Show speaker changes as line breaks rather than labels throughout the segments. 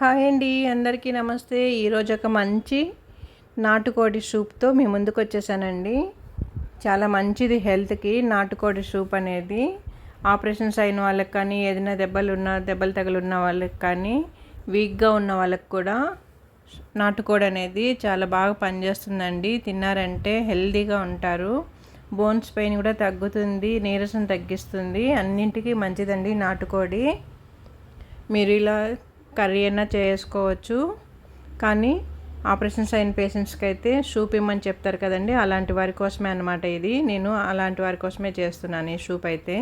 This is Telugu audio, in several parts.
హాయ్ అండి అందరికీ నమస్తే. ఈరోజు ఒక మంచి నాటుకోడి సూప్తో మీ ముందుకు వచ్చేసానండి. చాలా మంచిది హెల్త్కి. నాటుకోడి సూప్ అనేది ఆపరేషన్స్ అయిన వాళ్ళకి కానీ ఏదైనా దెబ్బలు ఉన్న దెబ్బలు తగులున్న వాళ్ళకి కానీ వీక్గా ఉన్న వాళ్ళకి కూడా నాటుకోడి అనేది చాలా బాగా పనిచేస్తుందండి. తిన్నారంటే హెల్తీగా ఉంటారు. బోన్స్ పెయిన్ కూడా తగ్గుతుంది నీరసం తగ్గిస్తుంది. అన్నింటికీ మంచిదండి నాటుకోడి. మీరు ఇలా కర్రీ అయినా చేసుకోవచ్చు. కానీ ఆపరేషన్స్ అయిన పేషెంట్స్కి అయితే సూప్ ఇమ్మని చెప్తారు కదండి. అలాంటి వారి కోసమే అనమాట ఇది. నేను అలాంటి వారి కోసమే చేస్తున్నాను ఈ సూప్ అయితే.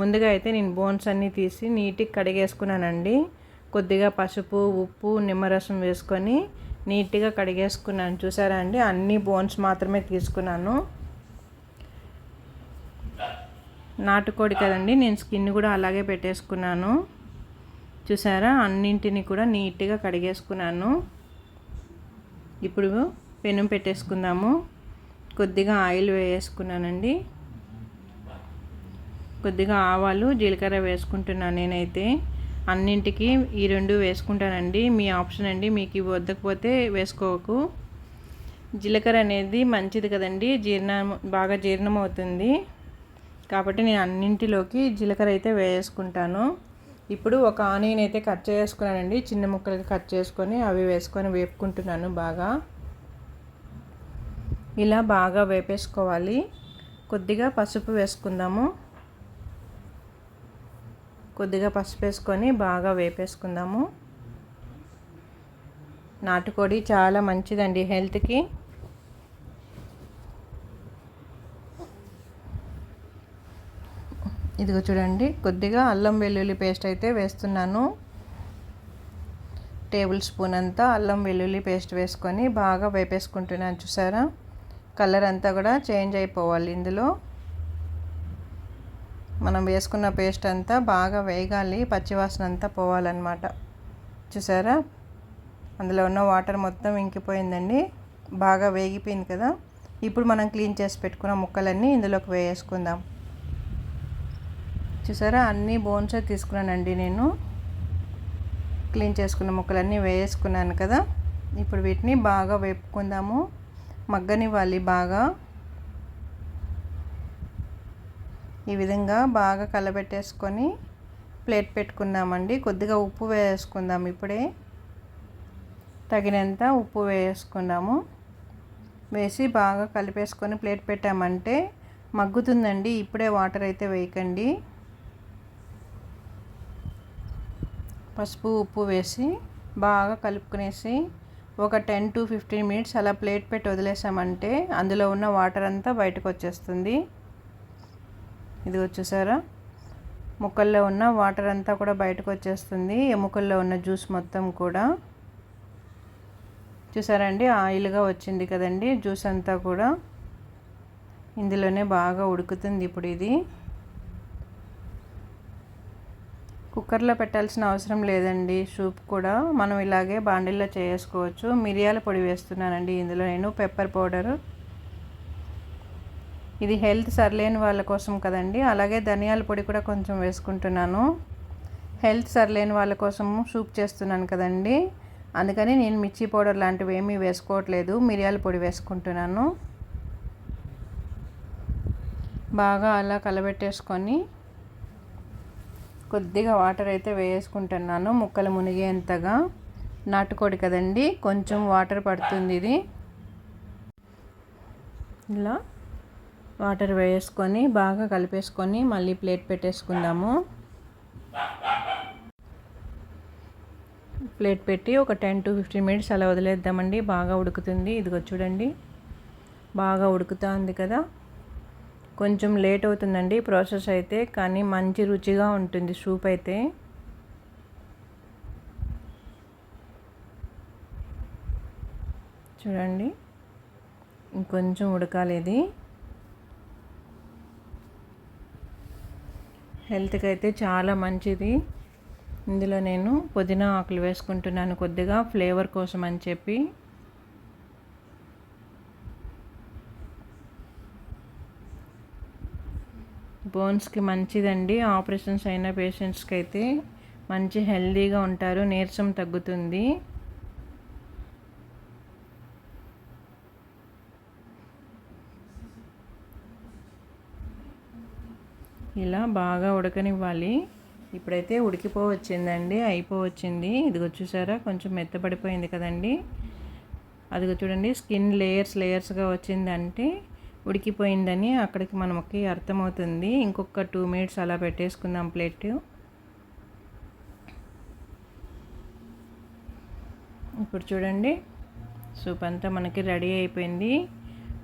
ముందుగా అయితే నేను బోన్స్ అన్నీ తీసి నీట్గా కడిగేసుకున్నానండి. కొద్దిగా పసుపు ఉప్పు నిమ్మరసం వేసుకొని నీట్గా కడిగేసుకున్నాను. చూసారా అండి? అన్ని బోన్స్ మాత్రమే తీసుకున్నాను. నాటుకోడి కదండి. నేను స్కిన్ కూడా అలాగే పెట్టేసుకున్నాను. చూసారా? అన్నింటిని కూడా నీట్గా కడిగేసుకున్నాను. ఇప్పుడు పెనం పెట్టేసుకుందాము. కొద్దిగా ఆయిల్ వేసుకున్నానండి. కొద్దిగా ఆవాలు జీలకర్ర వేసుకుంటున్నాను నేనైతే. అన్నింటికి ఈ రెండు వేసుకుంటానండి. మీ ఆప్షన్ అండి. మీకు ఇవి వద్దకపోతే వేసుకోకు. జీలకర్ర అనేది మంచిది కదండి. జీర్ణం బాగా జీర్ణం అవుతుంది కాబట్టి నేను అన్నింటిలోకి జీలకర్ర అయితే వేసుకుంటాను. ఇప్పుడు ఒక ఆనియన్ అయితే కట్ చేసుకున్నానండి. చిన్న ముక్కలకి కట్ చేసుకొని అవి వేసుకొని వేపుకుంటున్నాను బాగా. ఇలా బాగా వేపేసుకోవాలి. కొద్దిగా పసుపు వేసుకుందాము. కొద్దిగా పసుపు వేసుకొని బాగా వేపేసుకుందాము. నాటుకోడి చాలా మంచిదండి హెల్త్కి. ఇదిగో చూడండి కొద్దిగా అల్లం వెల్లుల్లి పేస్ట్ అయితే వేస్తున్నాను. టేబుల్ స్పూన్ అంతా అల్లం వెల్లుల్లి పేస్ట్ వేసుకొని బాగా వేపేసుకుంటున్నాను చూసారా? కలర్ అంతా కూడా చేంజ్ అయిపోవాలి ఇందులో. మనం వేసుకున్న పేస్ట్ అంతా బాగా వేగాలి పచ్చివాసన అంతా పోవాలన్నమాట. చూసారా? అందులో ఉన్న వాటర్ మొత్తం ఇంకిపోయిందండి బాగా వేగిపోయింది కదా? ఇప్పుడు మనం క్లీన్ చేసి పెట్టుకున్న ముక్కలన్నీ ఇందులోకి వేసుకుందాం చూసారా? అన్ని బోన్స్ తీసుకున్నానండి నేను. క్లీన్ చేసుకున్న ముక్కలన్నీ వేసుకున్నాను కదా. ఇప్పుడు వీటిని బాగా వేపుకుందాము. మగ్గనివ్వాలి బాగా. ఈ విధంగా బాగా కలబెట్టేసుకొని ప్లేట్ పెట్టుకుందామండి. కొద్దిగా ఉప్పు వేసుకుందాం ఇప్పుడే. తగినంత ఉప్పు వేసుకుందాము వేసి బాగా కలిపేసుకొని ప్లేట్ పెట్టామంటే మగ్గుతుందండి. ఇప్పుడే వాటర్ అయితే వేయకండి. పసుపు ఉప్పు వేసి బాగా కలుపుకునేసి ఒక టెన్ టు ఫిఫ్టీన్ మినిట్స్ అలా ప్లేట్ పెట్టి వదిలేసామంటే అందులో ఉన్న వాటర్ అంతా బయటకు వచ్చేస్తుంది. ఇది వచ్చేసారా ముక్కల్లో ఉన్న వాటర్ అంతా కూడా బయటకు వచ్చేస్తుంది. ఎముకల్లో ఉన్న జ్యూస్ మొత్తం కూడా. చూసారండి? ఆయిల్గా వచ్చింది కదండి. జ్యూస్ అంతా కూడా. ఇందులోనే బాగా ఉడుకుతుంది ఇప్పుడు ఇది. కుక్కర్లో పెట్టాల్సిన అవసరం లేదండి. సూప్ కూడా మనం ఇలాగే బాండిల్లో చేసుకోవచ్చు. మిరియాల పొడి వేస్తున్నానండి ఇందులో నేను. Pepper powder. ఇది హెల్త్ సర్లేని వాళ్ళ కోసం కదండి. అలాగే ధనియాల పొడి కూడా కొంచెం వేసుకుంటున్నాను. హెల్త్ సర్లేని వాళ్ళ కోసం సూప్ చేస్తున్నాను కదండి. అందుకని నేను మిర్చి పౌడర్ లాంటివి ఏమీ వేసుకోవట్లేదు. మిరియాల పొడి వేసుకుంటున్నాను. బాగా అలా కలబెట్టేసుకొని కొద్దిగా వాటర్ అయితే వేసుకుంటున్నాను ముక్కలు మునిగేంతగా నాటుకోడి కదండి కొంచెం వాటర్ పడుతుంది ఇది. ఇలా వాటర్ వేసుకొని బాగా కలిపేసుకొని మళ్ళీ ప్లేట్ పెట్టేసుకుందాము. ప్లేట్ పెట్టి ఒక టెన్ టు ఫిఫ్టీన్ మినిట్స్ అలా వదిలేద్దామండి. బాగా ఉడుకుతుంది. ఇదిగో చూడండి. బాగా ఉడుకుతూ ఉంది కదా. కొంచెం లేట్ అవుతుందండి ప్రాసెస్ అయితే కానీ మంచి రుచిగా ఉంటుంది సూప్ అయితే. చూడండి. ఇంకొంచెం ఉడకాలి ఇది. హెల్త్కి అయితే చాలా మంచిది. ఇందులో నేను పుదీనా ఆకులు వేసుకుంటున్నాను కొద్దిగా ఫ్లేవర్ కోసం అని చెప్పి. బోన్స్కి మంచిదండి. ఆపరేషన్స్ అయిన పేషెంట్స్కి అయితే మంచి హెల్దీగా ఉంటారు. నీరసం తగ్గుతుంది. ఇలా బాగా ఉడకనివ్వాలి. ఇప్పుడైతే ఉడికిపోవచ్చిందండి. అయిపోవచ్చింది. ఇదిగో చూసారా? కొంచెం మెత్తపడిపోయింది కదండి. అదిగో చూడండి. స్కిన్ లేయర్స్ లేయర్స్గా వచ్చిందంటే ఉడికిపోయిందని అక్కడికి మనకి అర్థమవుతుంది. ఇంకొక టూ మినిట్స్ అలా పెట్టేసుకుందాం ప్లేట్. ఇప్పుడు చూడండి. సూప్ అంతా మనకి రెడీ అయిపోయింది.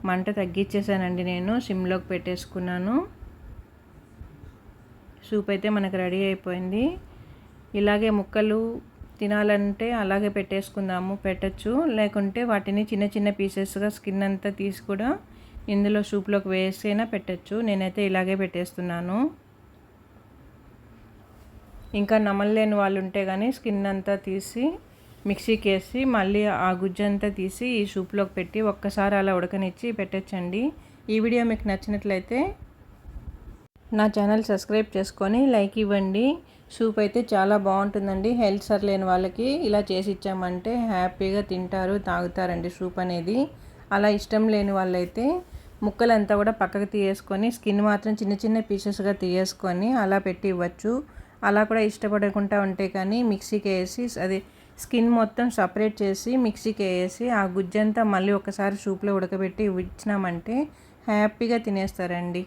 మంట తగ్గించేసానండి నేను. సిమ్లోకి పెట్టేసుకున్నాను. సూప్ అయితే మనకు రెడీ అయిపోయింది. ఇలాగే ముక్కలు తినాలంటే అలాగే పెట్టేసుకుందాము. పెట్టచ్చు. లేకుంటే వాటిని చిన్న చిన్న పీసెస్గా స్కిన్ అంతా తీసి కూడా ఇందులో సూప్లోకి వేసైనా పెట్టచ్చు. నేనైతే ఇలాగే పెట్టేస్తున్నాను. ఇంకా నమలలేని వాళ్ళు ఉంటే కానీ స్కిన్ అంతా తీసి మిక్సీకి వేసి మళ్ళీ ఆ గుజ్జంతా తీసి ఈ సూప్లోకి పెట్టి ఒక్కసారి అలా ఉడకనిచ్చి పెట్టచ్చండి. ఈ వీడియో మీకు నచ్చినట్లయితే నా ఛానల్ సబ్స్క్రైబ్ చేసుకొని లైక్ ఇవ్వండి. సూప్ అయితే చాలా బాగుంటుందండి. హెల్త్ సర్ లేని వాళ్ళకి ఇలా చేసి ఇచ్చామంటే హ్యాపీగా తింటారు తాగుతారండి సూప్ అనేది. అలా ఇష్టం లేని వాళ్ళైతే ముక్కలంతా కూడా పక్కకు తీయేసుకొని స్కిన్ మాత్రం చిన్న చిన్న పీసెస్గా తీయేసుకొని అలా పెట్టి ఇవ్వచ్చు. అలా కూడా ఇష్టపడకుండా ఉంటే కానీ మిక్సీకి వేసి అది స్కిన్ మొత్తం సపరేట్ చేసి మిక్సీకి వేసి ఆ గుజ్జంతా మళ్ళీ ఒకసారి సూప్లో ఉడకబెట్టి ఇచ్చినామంటే హ్యాపీగా తినేస్తారండి.